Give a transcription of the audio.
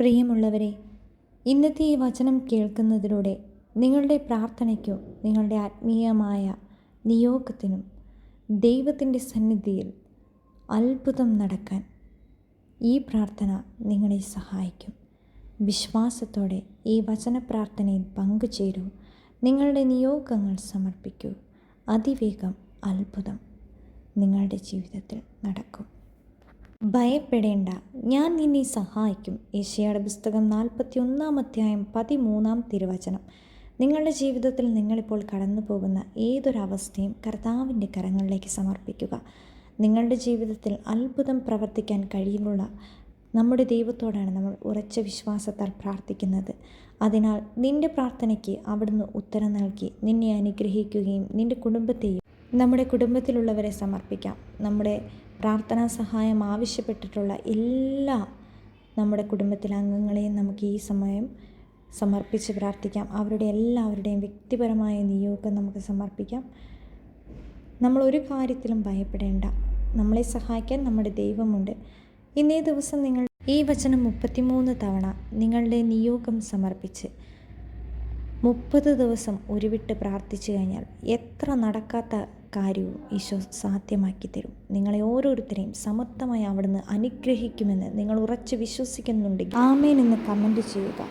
പ്രിയമുള്ളവരെ ഇന്നത്തെ ഈ വചനം കേൾക്കുന്നതിലൂടെ നിങ്ങളുടെ പ്രാർത്ഥനയ്ക്കോ നിങ്ങളുടെ ആത്മീയമായ നിയോഗത്തിനും ദൈവത്തിന്റെ സന്നിധിയിൽ അത്ഭുതം നടക്കാൻ ഈ പ്രാർത്ഥന നിങ്ങളെ സഹായിക്കും. വിശ്വാസത്തോടെ ഈ വചന പ്രാർത്ഥനയിൽ പങ്കുചേരൂ. നിങ്ങളുടെ നിയോഗങ്ങൾ സമർപ്പിക്കൂ. അതിവേഗം അത്ഭുതം നിങ്ങളുടെ ജീവിതത്തിൽ നടക്കും. ഭയപ്പെടേണ്ട ഞാൻ നിന്നെ സഹായിക്കും. ഏഷ്യയുടെ പുസ്തകം നാൽപ്പത്തി ഒന്നാം അധ്യായം പതിമൂന്നാം തിരുവചനം. നിങ്ങളുടെ ജീവിതത്തിൽ നിങ്ങളിപ്പോൾ കടന്നു പോകുന്ന ഏതൊരവസ്ഥയും കർത്താവിന്റെ കരങ്ങളിലേക്ക് സമർപ്പിക്കുക. നിങ്ങളുടെ ജീവിതത്തിൽ അത്ഭുതം പ്രവർത്തിക്കാൻ കഴിവുള്ള നമ്മുടെ ദൈവത്തോടാണ് നമ്മൾ ഉറച്ച വിശ്വാസത്താൽ പ്രാർത്ഥിക്കുന്നത്. അതിനാൽ നിന്റെ പ്രാർത്ഥനയ്ക്ക് അവിടുന്ന് ഉത്തരം നൽകി നിന്നെ അനുഗ്രഹിക്കുകയും നിന്റെ കുടുംബത്തെയും നമ്മുടെ കുടുംബത്തിലുള്ളവരെ സമർപ്പിക്കാം. നമ്മുടെ പ്രാർത്ഥനാ സഹായം ആവശ്യപ്പെട്ടിട്ടുള്ള എല്ലാ നമ്മുടെ കുടുംബത്തിലെ അംഗങ്ങളെയും നമുക്ക് ഈ സമയം സമർപ്പിച്ച് പ്രാർത്ഥിക്കാം. അവരുടെ എല്ലാവരുടെയും വ്യക്തിപരമായ നിയോഗം നമുക്ക് സമർപ്പിക്കാം. നമ്മൾ ഒരു കാര്യത്തിലും ഭയപ്പെടേണ്ട. നമ്മളെ സഹായിക്കാൻ നമ്മുടെ ദൈവമുണ്ട്. ഇന്നേ ദിവസം നിങ്ങൾ ഈ വചനം മുപ്പത്തിമൂന്ന് തവണ നിങ്ങളുടെ നിയോഗം സമർപ്പിച്ച് മുപ്പത് ദിവസം ഉരുവിട്ട് പ്രാർത്ഥിച്ചു കഴിഞ്ഞാൽ എത്ര നടക്കാത്ത കാര്യവും ഈശോ സാധ്യമാക്കി തരും. നിങ്ങളെ ഓരോരുത്തരെയും സമർത്ഥമായി അവിടുന്ന് അനുഗ്രഹിക്കുമെന്ന് നിങ്ങൾ ഉറച്ച് വിശ്വസിക്കുന്നുണ്ടെങ്കിൽ ആമേൻ എന്ന് കമന്റ് ചെയ്യുക.